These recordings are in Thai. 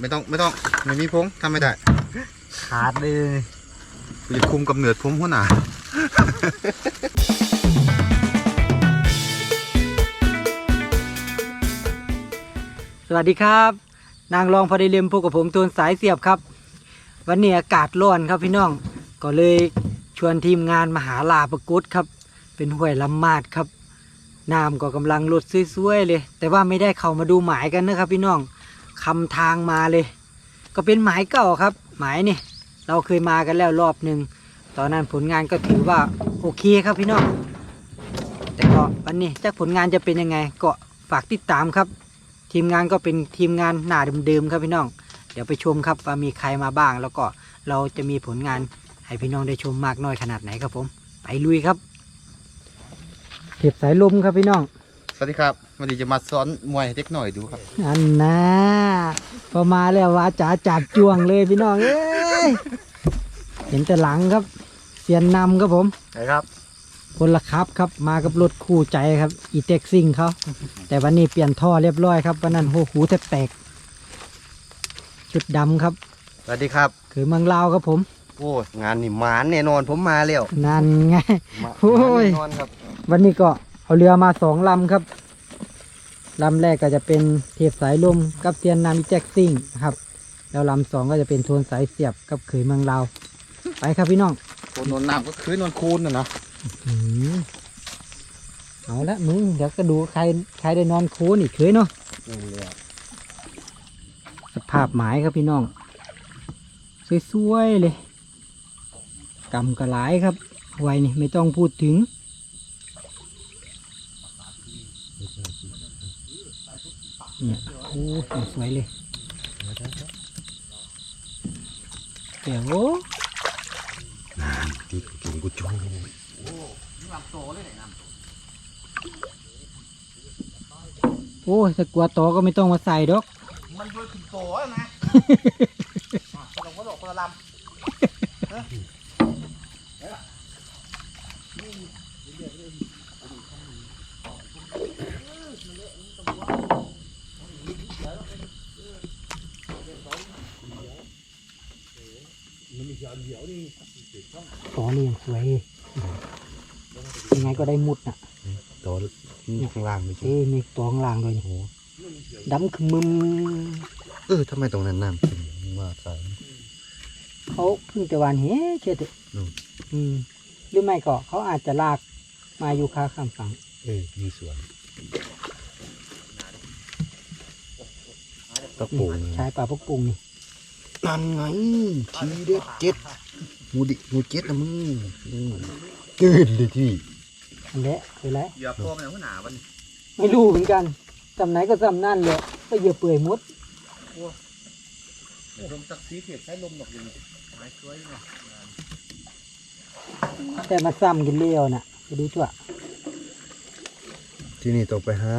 ไม่ต้องไม่ต้องไม่มีพงทำไม่ได้ขาดเลยกูจะคุมกำเนิดผมหัวหน้าสวัสดีครับ นางรองพอดีเลียมพบกับผมตูนสายเสียบครับ วันนี้อากาศร้อนครับพี่น้องก็เลยชวนทีมงานมาหาลาประกุดครับ เป็นห้วยลำมาดครับน้ำก็กำลังลดสวยๆเลย แต่ว่าไม่ได้เข้ามาดูหมายกันนะครับพี่น้อง คำทางมาเลย ก็เป็นหมายเก่าครับ หมายนี่เราเคยมากันแล้วรอบหนึ่งตอนนั้นผลงานก็ถือว่าโอเคครับพี่น้องแต่ก็วันนี้จากผลงานจะเป็นยังไงก็ฝากติดตามครับ ทีมงานก็เป็นทีมงานหน้าเดิมๆครับพี่น้อง เดี๋ยวไปชมครับว่ามีใครมาบ้าง แล้วก็เราจะมีผลงานให้พี่น้องได้ชมมากน้อยขนาดไหนครับผม ไปลุยครับเก็บสายลมครับพี่น้อง สวัสดีครับวันนี้จะมาสอนมวยให้เด็กหน่อยดูครับอันนะพอมาแล้ววาจ๋าจับจวงเลยพี่น้องเอ้ยเห็นแต่หลังครับเสียนนำครับผมครับพลครับครับมากับรถคู่ใจครับอีเต็กซิงเขาแต่วันนี้เปลี่ยนท่อเรียบร้อยครับวันนั้นโหหูแทบแตกชุดดำครับ สวัสดีครับ คือเมืองลาวครับผม โอ้งานนี่หมานแน่นอนผมมาแล้วนั่นไง มาโอ้ยแน่นอนครับ วันนี้ก็ เอาเรือมาสองลำครับลำแรกก็จะเป็นเทพสายลมกับเซียนนามอีแจ็คซิ่งนะครับ แล้วลำสองก็จะเป็นโทนสายเสียบกับเขยเมืองลาวไปครับพี่น้องโคนนนน้ำก็คือนนคูนนะนะอืมเอาละมึงเดี๋ยวก็ดูใครใครได้นอนโค้นอีกเคยเนาะนี่เลยสภาพหมายครับพี่น้องสวยๆเลยกำกระหลายครับไวนี่ไม่ต้องพูดถึง เนี่ยโอ้ยสวยเลยเดี๋ยวติดกินกูจูโอ้ยถ้ากลัวตอก็ไม่ต้องมาใส่ดอก มันด้วยขึ้นโตนะต้องมาหลอกคนละล ตอนี่ยังสวยยังไงก็ได้มุดน่ะตัวนี่ข้างล่างไม่ใช่เอ้ยมีตัวข้างล่างด้วยนี่ดำขมึมเออทำไมตรงนั้นน้ำขึ้นมาใส่เขาเพิ่งแต่วานเฮ้เชื่อเถอะอืมอืมหรือไม่ก็เขาอาจจะลากมาอยู่คาข้ามฝั่งเออมีสวนตะนี่ปูใช้ปลาพวกปุงนี่ นั่นไงทีเด็ดเจ็ดมูดิมูเจ็ดนะมึงอืมจืดเลยที่อันเละคืออะไรำอย่าพอมันหัวหน้าวันไม่รู้เหมือนกันจำไหนก็จำนั่นเลยก็เหยื่อเปื่อยมดลมสักสีเขียดใช้ลมดอกอยู่นี่ไม้สวยเนาะแต่มาซ้ำกินเลี้ยวน่ะไปดูทั่วที่นี่ต้องไปหา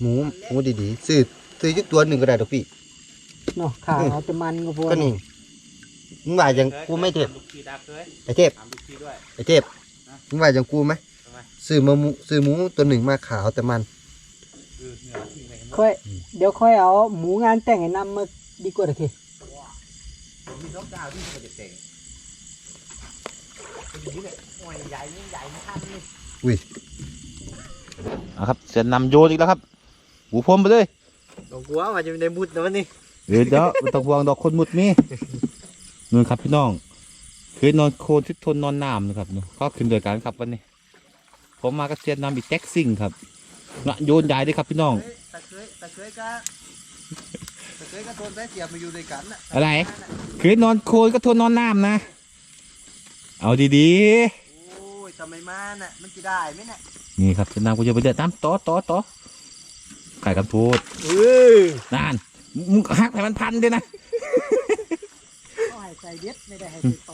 หมูหมูดีๆซื้อซื้อยุกตัวหนึ่งก็ได้ดอกพี่ เนาะข่าวเอาจะมันก็พอก็นี่มึงว่าอย่างกูไม่เทพลูกชีดักเลยไอเทพถามลูกชีด้วยไอเทพมึงว่าอย่างกูไหมทำไมซื้อมาหมูซื้อหมูตัวหนึ่งมาขาวแต่มันคือเหนือที่ไหนค่อยเดี๋ยวค่อยเอาหมูงานแต่งไอ้นำมาดีกว่าโอเคมีน้องดาวที่เขาจะแต่งเป็นอย่างนี้เลยโอ้ยใหญ่นี่ใหญ่ไม่ทันเลยอุ้ยอะครับ เสียนนำโยนอีกแล้วครับ หูพรมไปเลยต้องกลัวว่าจะในมุดนะวันนี้ เดี๋ยวเดี๋ยวไม่ต้องห่วงดอกคนมุดมีนู่นครับพี่น้อง คือนอนโคลนที่ทนนอนน้ำนะครับเนอะก็ขึ้นโดยการครับวันนี้ ผมมากับเสียนนำอีกแท็กซิ่งครับนะโยนใหญ่ด้วยครับพี่น้องตะเคยตะเคยก็ตะเคยก็โดนได้เสียบมาอยู่ด้วยกันน่ะอะไร คือนอนโคลนก็ทนนอนน้ำนะ เอาดีโอ้ยทำไมมาน่ะมันจะได้ไหมน่ะๆนี่ครับเสียนนำกูจะไปเดือดน้ำต่อต่อต่อไก่กับทูดเออนั่น มึงหักให้มันพันด้วยนะเขาให้ใส่เด็ดไม่ได้ให้ใส่โต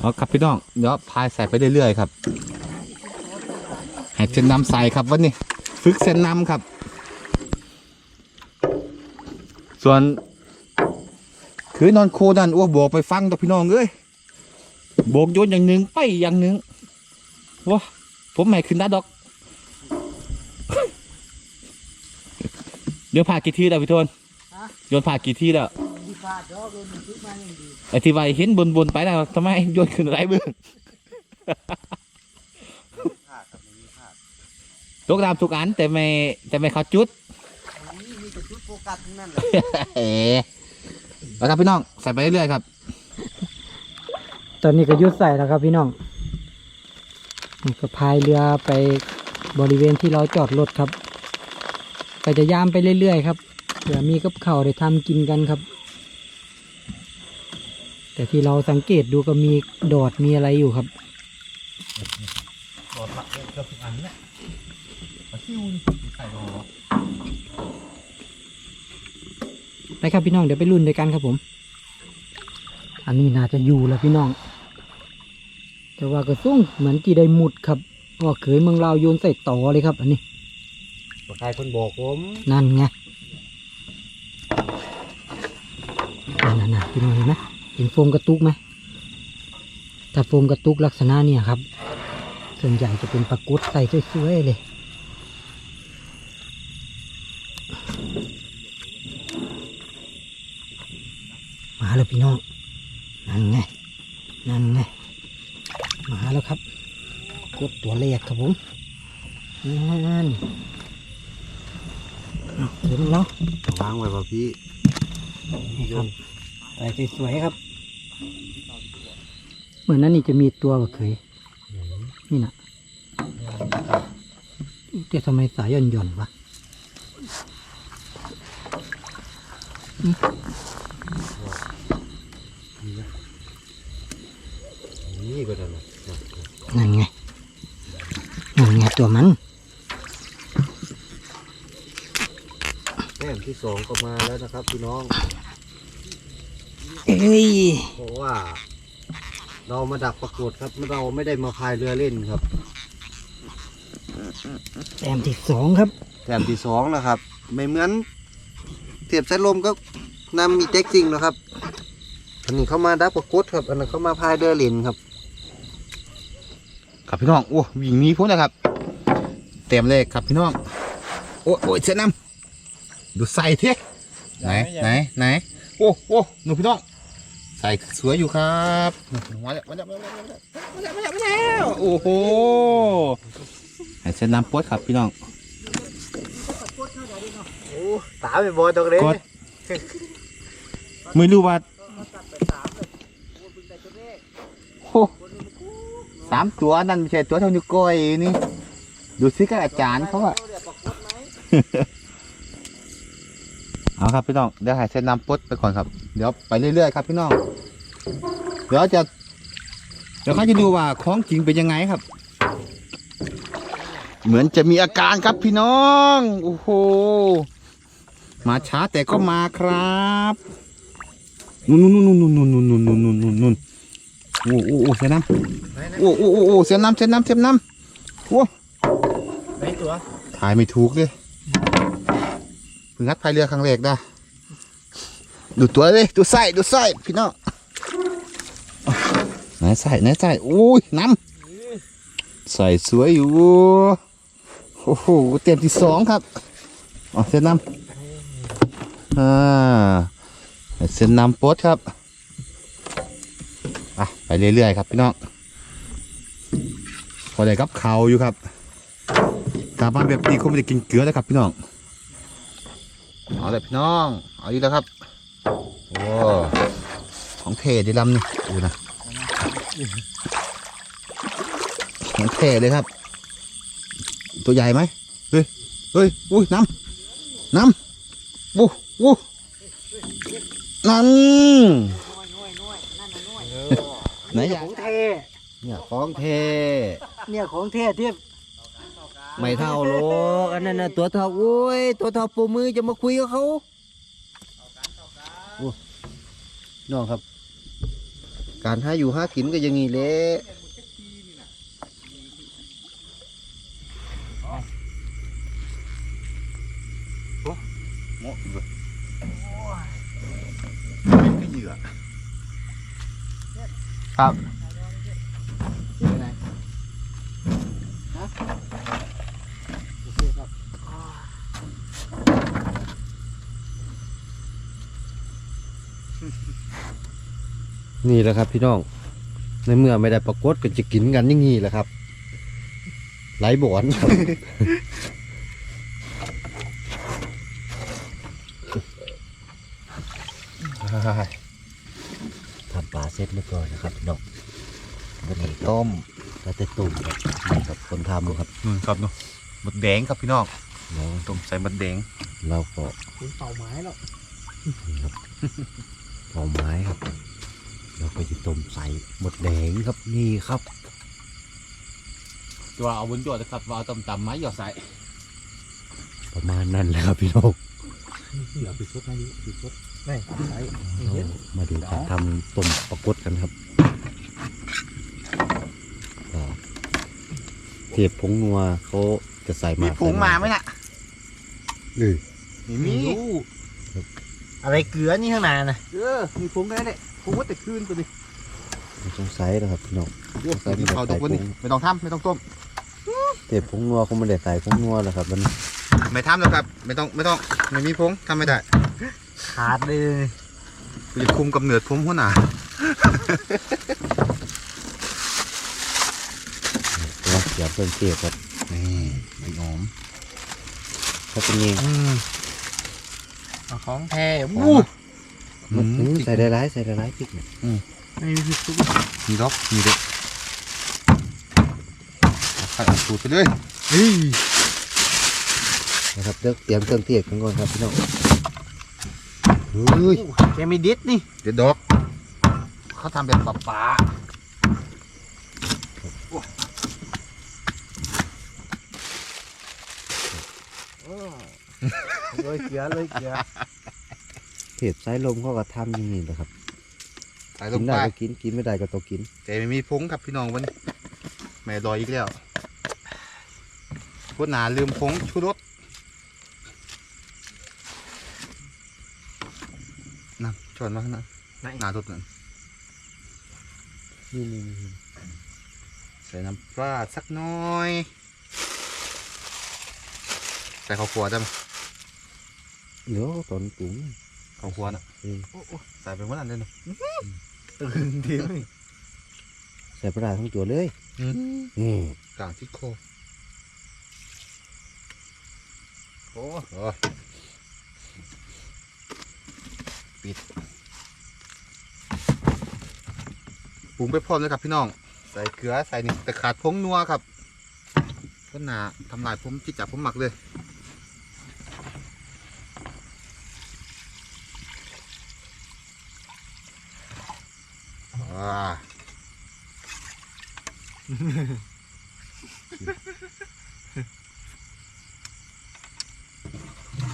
เอาครับพี่น้องเดี๋ยวพายใส่ไปเรื่อยๆครับให้เส้นนำใส่ครับวันนี้ฝึกเส้นนำครับ ส่วน คือนอนโคนั่นอ้วบอกไปฟังต่อพี่น้องเอ้ยโบกโยนอย่างหนึ่งไปอย่างหนึ่งว้าผมไม่ขึ้นได้ดอก เดี๋ยวพากี่ทีแล้วพี่ทน โยนผ่ากี่ที่แล้วดีพลาดดอกโดนทุกมาอย่างดีไอ้ที่ว่าเห็นบนบนๆไปแล้วทำไมโยนขึ้นไรเบื้องตกน้ำทุกอันแต่ไม่แต่ไม่เข้าจุดนี่มีแต่ชุดโฟกัสทั้งนั้นแหละเอ๋แล้วครับพี่น้องใส่ไปเรื่อยๆครับ ตอนนี้ก็ยุดใส่แล้วครับพี่น้องนี่ก็พายเรือไปบริเวณที่เราจอดรถครับ ก็จะย่ามไปเรื่อยๆครับ เผื่อมีกับข้าวได้ทำกินกันครับ แต่ที่เราสังเกตดูก็มีดอดมีอะไรอยู่ครับหลอดละเกือบทุกอันเนี่ยมาซิวใส่หอไปครับพี่น้องเดี๋ยวไปรุ่นด้วยกันครับผม อันนี้น่าจะอยู่แล้วพี่น้อง แต่ว่าก็ส่งเหมือนจีได้หมุดครับว่าเคยเมืองลาวโยนใส่ต่อเลยครับ อันนี้ใครคนบอกผม นั่นไงนั่นน่ะ พี่น้องเห็นไหมเห็นโฟมกระตุกไหมถ้าโฟมกระตุกลักษณะเนี่ยครับ ส่วนใหญ่จะเป็นปลากุดใส่สวยๆเลยมาแล้วพี่น้องนั่นไงนั่นไงมาแล้วครับกดตัวแรกครับผมนั่นเอาเดี๋ยวเราวางไว้ป่ะพี่นี่ครับ ใส่สวยๆครับ เหมือนนั้นนี่จะมีตัวแบบเคย นี่นะแต่ทำไมสายหย่อนหย่อนๆวะนี่ก็ได้นะนั่นไง นั่นไงตัวมันแต้มที่สองก็มาแล้วนะครับพี่น้อง เอ้ยเพราะว่า เรามาดักปรากฏครับ เราไม่ได้มาพายเรือเล่นครับ แต้มที่สองครับแต้มที่สองนะครับ ไม่เหมือนเทียบสายลมก็นำมีเต็กซิงนะครับ อันนี้เขามาดักปรากฏครับ อันนั้นเขามาพายเรือเล่นครับ ครับพี่น้องโอ้วิ่งหนี้พ้นนะครับเต็มเลยครับพี่น้องโอ้โอ้ยเสียน้ำดูใส่เทไหนไหนไหนโอ้โอ้หนูพี่น้อง ใส่สวยอยู่ครับมาแล้วมาแล้วมาแล้วมาแล้วมาแล้วมาแล้วโอ้โหให้เส้นน้ำปวดครับพี่น้องโอ้ตาไปบอยตรงนี้กดไม่รู้ว่าโอ้สามตัวนั่นไม่ใช่ตัวเท่านิ้วก้อยนี่ ดูซิกับอาจารย์เขาอะ เอาครับพี่น้องเดี๋ยวให้เส้นน้ำปดไปก่อนครับ เดี๋ยวไปเรื่อยๆครับพี่น้องเดี๋ยวจะ เดี๋ยวเขาจะดูว่าของจริงเป็นยังไงครับ เหมือนจะมีอาการครับพี่น้องโอ้โหมาช้าแต่ก็มาครับนู่นนู่นนู่นนู่นนู่นนู่นนู่นนู่นนู่นนู่นโอ้โอ้โอ้เสียน้ำโอ้โอ้โอ้โอ้เสียน้ำเสียน้ำเสียน้ำโอ้ไหนตัวถ่ายไม่ถูกเลย เพิ่งงัดพายเรือครั้งแรกได้ดูตัวเลยดูไส้ดูไส้พี่น้องไหนไส้ไหนไส้โอ้ยน้ำใส่สวยอยู่โอ้โหเต็มที่สองครับอ๋อเส้นน้ำอ่าเส้นน้ำโป๊ดครับอะไปเรื่อยๆครับพี่น้องพอได้กับเขาอยู่ครับตาบ้านแบบนี้คงไม่ได้กินเกลือแล้วครับพี่น้อง เอาเลยพี่น้อง เอาอีกแล้วครับโอ้ของเทดีลำนี่ดูนะของเทเลยครับ ตัวใหญ่ไหมเฮ้ยเฮ้ยอุ้ยน้ำน้ำวู้วู้นั่นไหนอยากของเทเนี่ยของเทเนี่ยของเทที่ ไม่เท่าหรอกอันนั้นน่ะตัวเท่าโอ้ยตัวเท่าปูมือจะมาคุยกับเขาโอ้น้องครับ การหาอยู่หากินก็อย่างนี้แหละครับ นี่แหละครับพี่น้อง ในเมื่อไม่ได้ปรากฏก็จะกินกันอย่างนี้แหละครับ ไหลบอนครับทำปลาเสร็จเรียบร้อยนะครับพี่น้องวันนี้ต้มเราจะตุ่มครับนี่ครับคนทำครับนู่นครับเนาะหมดแดงครับพี่น้องเราต้มใส่หมดแดงเราก็คุณเป่าไม้แล้วนี่ครับเอาไม้ครับ เราก็จะต้มใส่หมดแดงครับนี่ครับ ตัวเอาบนยอดนะครับว่าเอาต้มตำไม้หยอดใส่ประมาณนั้นแหละครับพี่น้องเหลือไปชุดมาดิไปชุดไม่ใช่เรามาดูการทำต้มปลากดกันครับก็เทพผงนัวเขาจะใส่มีมาผงมาไหมน่ะเออมีมีอะไรเกลือนี่ข้างในนะเออมีผงได้เลย ผงว่าแต่คืนตัวดิไม่ต้องใส่นะครับพี่น้องโอ้ยกินข้าวตัวนี้ไม่ต้องทำไม่ต้องต้มเทพผงนัวเขาไม่ได้ใส่ผงนัวแล้วครับมันไม่ทำแล้วครับ ไม่ต้องไม่ต้องไม่มีผงทำไม่ได้ ขาดเลยกูจะคุมกำเนิดผมหัวหน้าตัวเสียบเครื่องเทศครับนี่ไม่หอมถ้าเป็นเองเอาของแท้หอวู้ มมันอือืมมใส่ได้ร้ายใส่ได้ร้ายพริกเนี่ยไม่มีพริกซุปมีดอกมีเด็กใส่สูตรไปเลยเฮ้ยนะครับเลือกเตรียมเครื่องเทศกันก่อนครับพี่น้องเฮ้ยแกมีดิสนี่ เด็ดดอกเขาทำแบบปลาปลาเลยเกลือเลยเกลือเทศสายลมเขาก็ทำอย่างนี้แหละครับใส่ลกิงนไปได้ก็กินกินไม่ได้ก็ต้องกินแต่ไม่มีผงครับพี่น้องวันนี้แม่ลอยอีกแล้วพูดหนาลืมผงชูรสน้ำชวนมาข้างหน้าหนาทุบนั่นนี่นี่นี่ใส่น้ำปลาสักหน้อย ใส่ข้าวคั่วได้ไหม เดี๋ยวตอนปรุง ข้าวคั่วน่ะเออใส่ไปหมดอันเลยเนาะตื่นทีเลยใส่ปลาร้าทั้งตัวเลยอืมอืมกลางที่โคโอ้โหปิดปรุงไปพร้อมเลยครับพี่น้อง ใส่เกลือใส่นี่แต่ขาดผงนัวครับก็หนาทำลายผมจิจับผมหมักเลย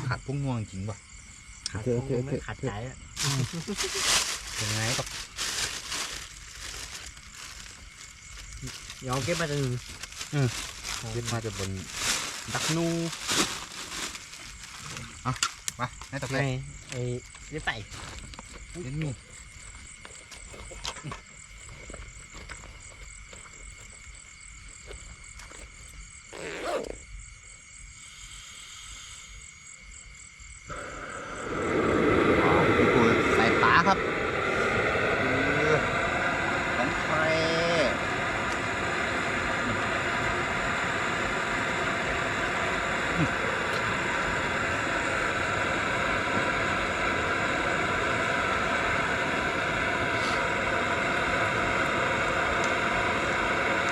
ขาดพุ่งงวงจริงป่ะเถอะเถอะเถอะขาดใจอะยังไงกับยอมเก็บมาจนเล็ดมาจะบนดักนูเอาไปให้ตะไม่ไคร้ไอ้เล็บใส่เล่นมีใส่ปลาครับเออของใคร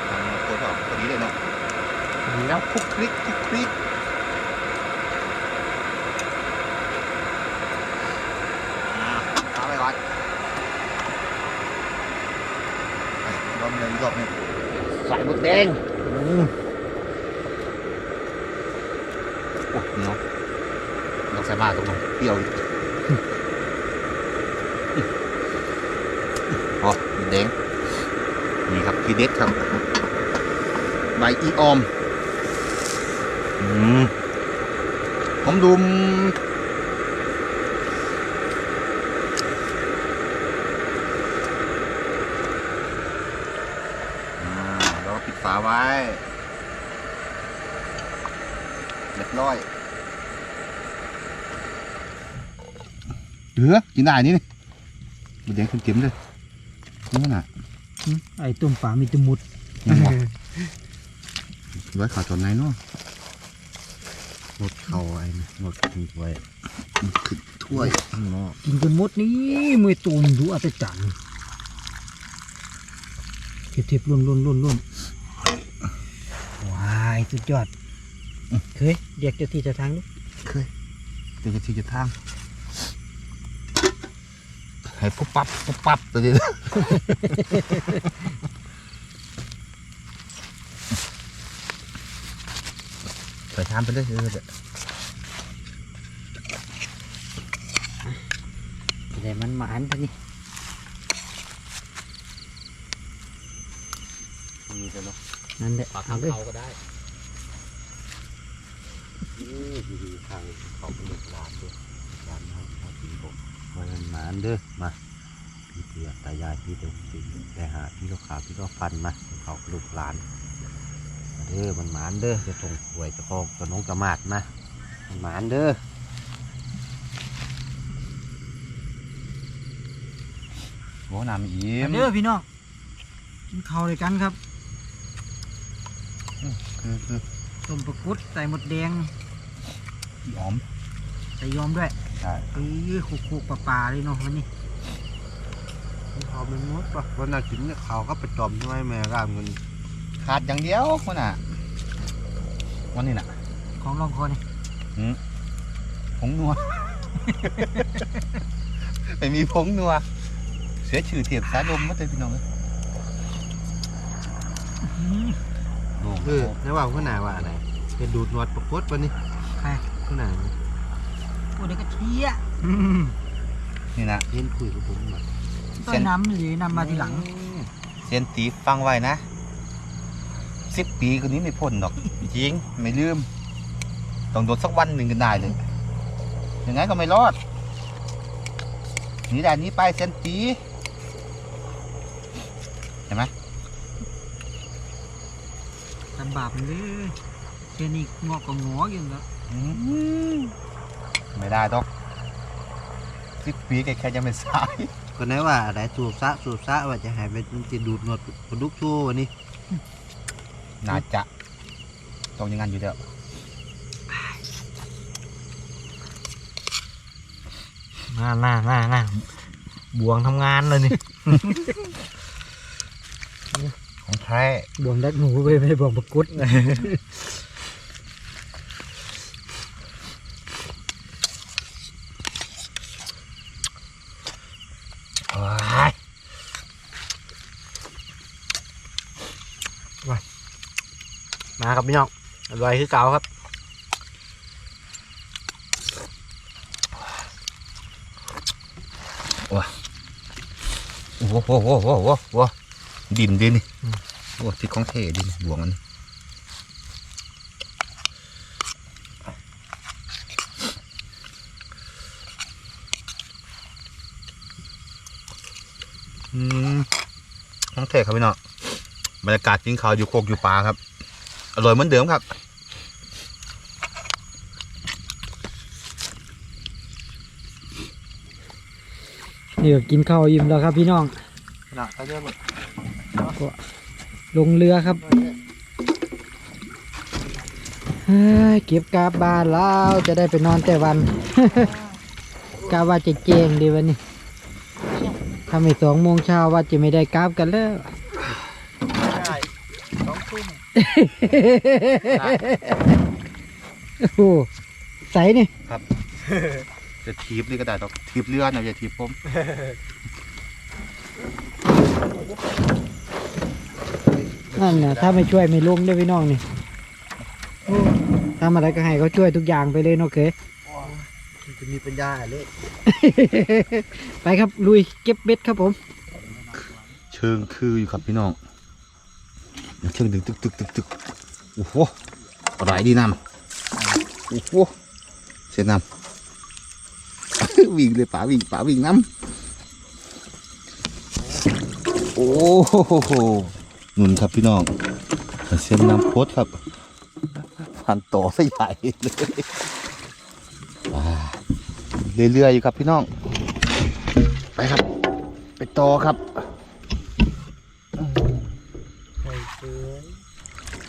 ทำมาโคตรออกพอดีเลยเนาะ ดีแล้ว คลุกคลิกคลุกคลิกอ่าเอาไปก่อนไปรอบหนึ่งรอบหนึ่งใส่หมดแดง โอ้เหนียวเราใส่มากตรงนั้นเปรี้ยวอีกโอ้หมดแดงนี่ครับทีเด็ดครับใบอีออมอืมผมดูมอ่าแล้วก็ปิดฝาไว้เรียบร้อย เดือกินได้นี่นี่มันแดงเต็มๆเลยนี่น่ะหึไอ้ต้มปลามีแตมุดยังบอกไว้ข่าวตอนไหนเนาะหมดเข่าไอ้นี่หมดทิ้งไว้ขึ้นถ้วยข้างนอกกินจนหมดนี่มือตุ่มดูอัศจรรย์เทียบเทียบล้นล้นล้นล้นว้ายสุดยอดเคยเรียกเจ้าที่เจ้าทางลูกเคยเดี๋ยวจะทีจะทาง ให้ปุ๊บปั๊บปุ๊บปั๊บตัวนี้ไปทำไปเลยเออเดี๋ยวแต่มันหมานท่านี่มีแต่เนาะนั่นแหละเอาเลยก็ได้นี่ดีๆทางเขาเป็นลูกหลานด้วย มมาเงินหมานเด้อมาพี่เตือตายายพี่เด็กพี่แต่หาพี่ก็ขาพี่ก็ฟันมาเขาเป็นลูกหลานมาเด้อมันหมานเด้อจะส่งหวยจะคอกจะน้องจะมาดนะมันหมานเด้อโอ้น้ำยิ้มเด้อพี่น้องกินข้าวเลยกันครับคือคือต้มปลากุดใส่หมดแดงหอมใส่ยอมด้วยใช่เอ้ยคุกคุกปลาปลาเลยเนาะวันนี้เขาเป็นมดปะวันน่ากินเนี่ยเขาก็ไปจอมใช่ไหมแม่ร่ามเงินขาดอย่างเดียวมันอะ วันนี้น่ะ ของลองคอนี่ผงนัวไม่มีผงนัว เสียชื่อเทียบสายลมมาเลยพี่น้องเอ้ยโล่งเออในว่าข้างหน้าว่าอะไรเป็นดูดหนวดประกดปะนี่ใครข้างหน้า โอ้เด็กกระเทียนี่นะเห็นคุยกับผมแบบต้นน้ำหรือนำมาทีหลัง เซยนตีฟังไว้นะสิบปีคนนี้ไม่พ้นหรอก จริงไม่ลืม ต้องโดนสักวันหนึ่งกันได้เลยยังไงก็ไม่รอดหนีได้หนี้ไปเซยนตี เห็นไหมลำบากเลยแค่นี้งอกก็งออยู่แล้วอืม ไม่ได้ดอกสิบปีแกแค่ยังไม่สายก็ไหนว่าอะไรสูบซะสูบซะว่าจะหายไปมันจะดูดหนวดปลาดุกชั่ววันนี้น่าจะต้องอยังงั้นอยู่แล้วน่าน่าน่าน่าบวงทำงานเลยนี่ ของแท้บวงดักหนูไปไม่ได้บวงปลากุด ว้าย มา ครับพี่น้องอร่อยคือเก่าครับโอ้โหโอ้โหโอ้โหโอ้โหโอ้โหดินดินนี่โอ้ที่ของเท่ดินบวงอันนี้อืมของเท่ครับพี่น้องบรรยากาศกินข้าวอยู่โคกอยู่ป่าครับ อร่อยเหมือนเดิมครับ นี่ก็กินข้าวอิ่มแล้วครับพี่น้องน่ะเขาเรียกว่าลงเรือครับเฮ้ยเก็บกาบบ้านแล้วจะได้ไปนอนแต่วันกาว่าจะเจงดีวันนี้ถ้าไม่สองโมงเช้าว่าจะไม่ได้กราบกันแล้วใช่สองทุ่ม โอ้โหใสนี่จะทีบนี่ก็ได้ดอกทีบเรือนะอย่าทีบผมนั่นน่ะถ้าไม่ช่วยไม่ลงด้วยพี่น้องนี่โอ้ทำอะไรก็ให้เขาช่วยทุกอย่างไปเลยเนาะเคยมันจะมีปัญญาเลยไปครับลุยเก็บเบ็ดครับผม เชิงคืออยู่ครับพี่น้อง เชิงดึงตึกตึกตึกตึกโอ้โหอะไรดีน้ำโอ้โหเสียน้ำวิ่งเลยป่าวิ่งป่าวิ่งน้ำโอ้โหหนุนครับพี่น้องเสียน้ำโพดครับพันต่อซะใหญ่เลยเรื่อยๆอยู่ครับพี่น้อง ไปครับ ไปต่อครับ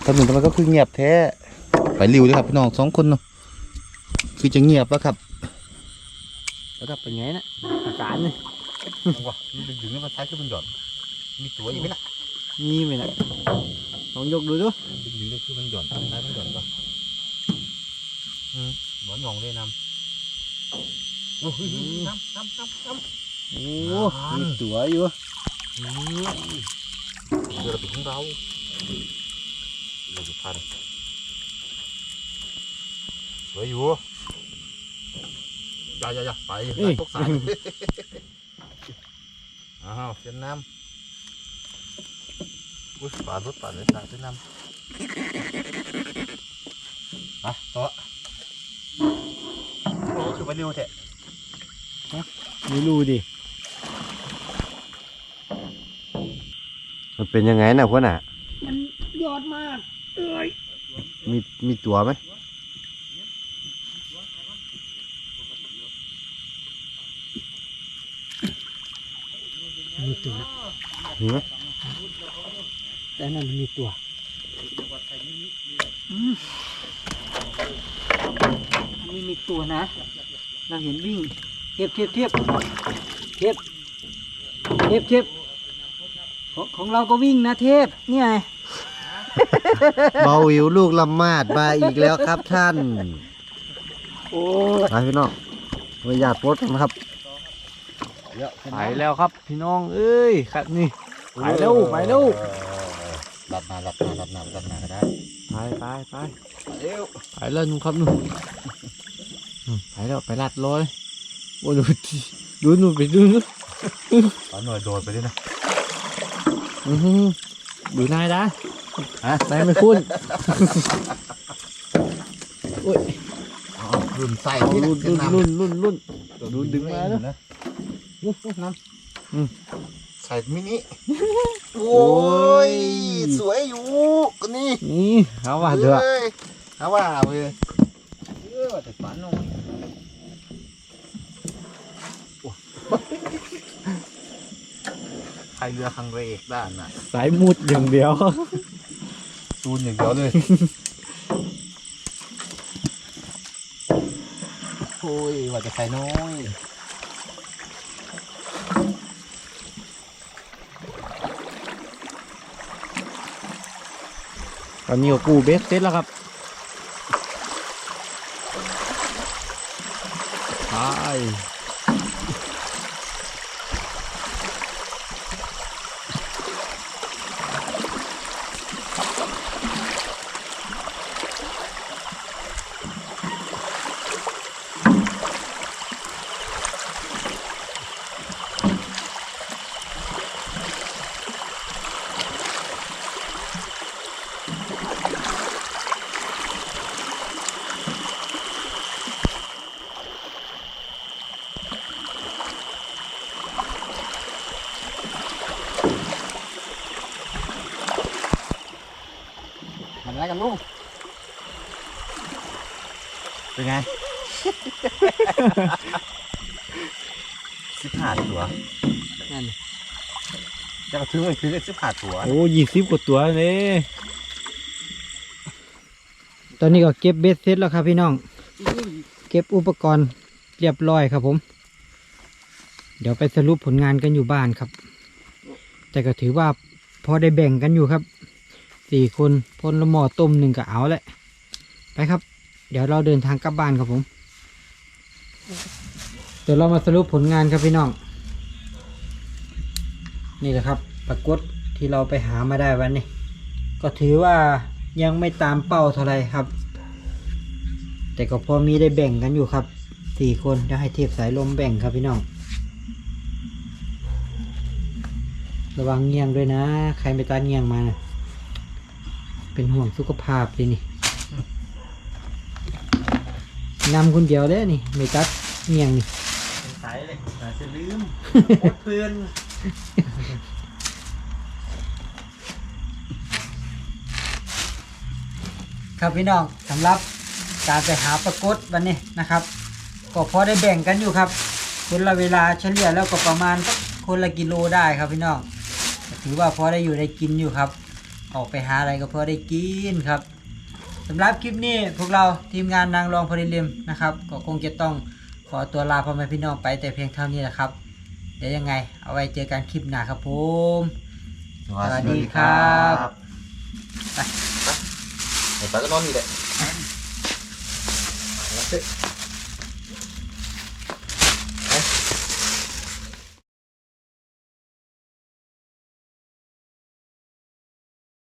ถนนทำไมก็คือเงียบแท้ ไปริวเลยครับพี่น้องสองคนเนาะคือจะเงียบแล้วครับ แล้วก็เป็นไงนะอาการนี่ว้าดึงดึงนี่มันท้ายคือมันหย่อน มีตัวอีกไหมล่ะมีไหมนะลองยกดูดูดึงดึงนี่คือมันหย่อนท้ายมันหย่อนก่อนอืมหมอนหยองเลยนำโอ้ยน้ำน้ำน้ำน้ำโอ้มีตัวอยู่เดี๋ยวเราไปของเรา เราจะพันสวยอยู่อย่าอย่าอย่าไปไปตกสายอ้าวเส้นน้ำอุ้ยปาดรถปาดเลยสายเส้นน้ำไปต่อโอ้คือไปเร็วแท้ไม่รู้ดิมันเป็นยังไงนะพวกน่ะ มันยอดมาก เอ้ยมีมีตัวไหมมีตัวมีไหมแต่นั่นมันมีตัวอืมอันนี้มีตัวนะ เราเห็นวิ่งเทียบเทียบเทียบเทียบเทียบเทียบของของเราก็วิ่งนะเทพเนี่ยไง เบาวิวลูกลำมาดมาอีกแล้วครับท่านโอ้ไปพี่น้องไม่อยากปลดนะครับไปแล้วครับ พี่น้องเอ้ยครับนี่ไปเร็วไปเร็วรับมารับมารับมารับมาก็ได้ไปไปไปเร็วไปแล้วนุ่งครับนุ่งอืมไปแล้วไปลัดร้อยโอ้ดูดิดูนู่นไปดูนู่นตอนหน่วยโดดไปด้วยนะอื้อหื อดูนายนะฮะนายไม่คุ้นรุ่นใส่เอาที่รุ่นขึ้รุ่นำรุ่นรุ่นรุ่นดูดึงมาแล้วอู้หูน้อืมำใส่มินิโอ้ยสวยอยู่ก็นี่นี่เอาว่าเถอะยเอาว่าเว้ยเออแต่ฝันน้อง ใครเรือคังเรกด้านน่ะสายมุดอย่างเดียว ซูนอย่างเดียวเลย โอ้ยว่าจะใส่น้อยตอนนี้ก็กูเบสเซตแล้วครับไปมันอะไรกันลูก เป็นไง สิบห้าตัวนั่นจะถือไว้ถือสิบห้าตัว โอ้ยี่สิบกว่าตัวเลยตอนนี้ก็เก็บเบสเซตแล้วครับพี่น้อง เก็บอุปกรณ์เรียบร้อยครับผม เดี๋ยวไปสรุปผลงานกันอยู่บ้านครับ แต่ก็ถือว่าพอได้แบ่งกันอยู่ครับสี่คนพลละหม้อต้มหนึ่งก็เอาแหละ ไปครับ เดี๋ยวเราเดินทางกลับบ้านครับผม เดี๋ยวเรามาสรุปผลงานครับพี่น้อง นี่แหละครับปรากฏที่เราไปหามาได้วันนี้ ก็ถือว่ายังไม่ตามเป้าเท่าไหรครับ แต่ก็พอมีได้แบ่งกันอยู่ครับสี่คนเดี๋ยวให้เทพสายลมแบ่งครับพี่น้อง ระวังเงียงด้วยนะ ใครไปตัดเงียงมานะเป็นห่วงสุขภาพดินี่ นำคนเดียวเลยนี่ไม่ตัดเงียงนี่สายเลยแต่จะลืมเพื่อนครับพี่น้องสำหรับการไปหาปรากฏวันนี้นะครับ ก็พอได้แบ่งกันอยู่ครับคนละเวลาเฉลี่ยแล้วก็ประมาณสักคนละกิโลได้ครับพี่น้องก็ถือว่าพอได้อยู่ได้กินอยู่ครับ ออกไปหาอะไรก็พอได้กินครับ สำหรับคลิปนี้พวกเราทีมงานนางรองพอดีเลียมนะครับ ก็คงจะต้องขอตัวลาพ่อแม่พี่น้องไปแต่เพียงเท่านี้แหละครับ เดี๋ยวยังไง เอาไว้เจอกันคลิปหน้าครับผมสวัสดีครับไปก็นอนนี่แหละ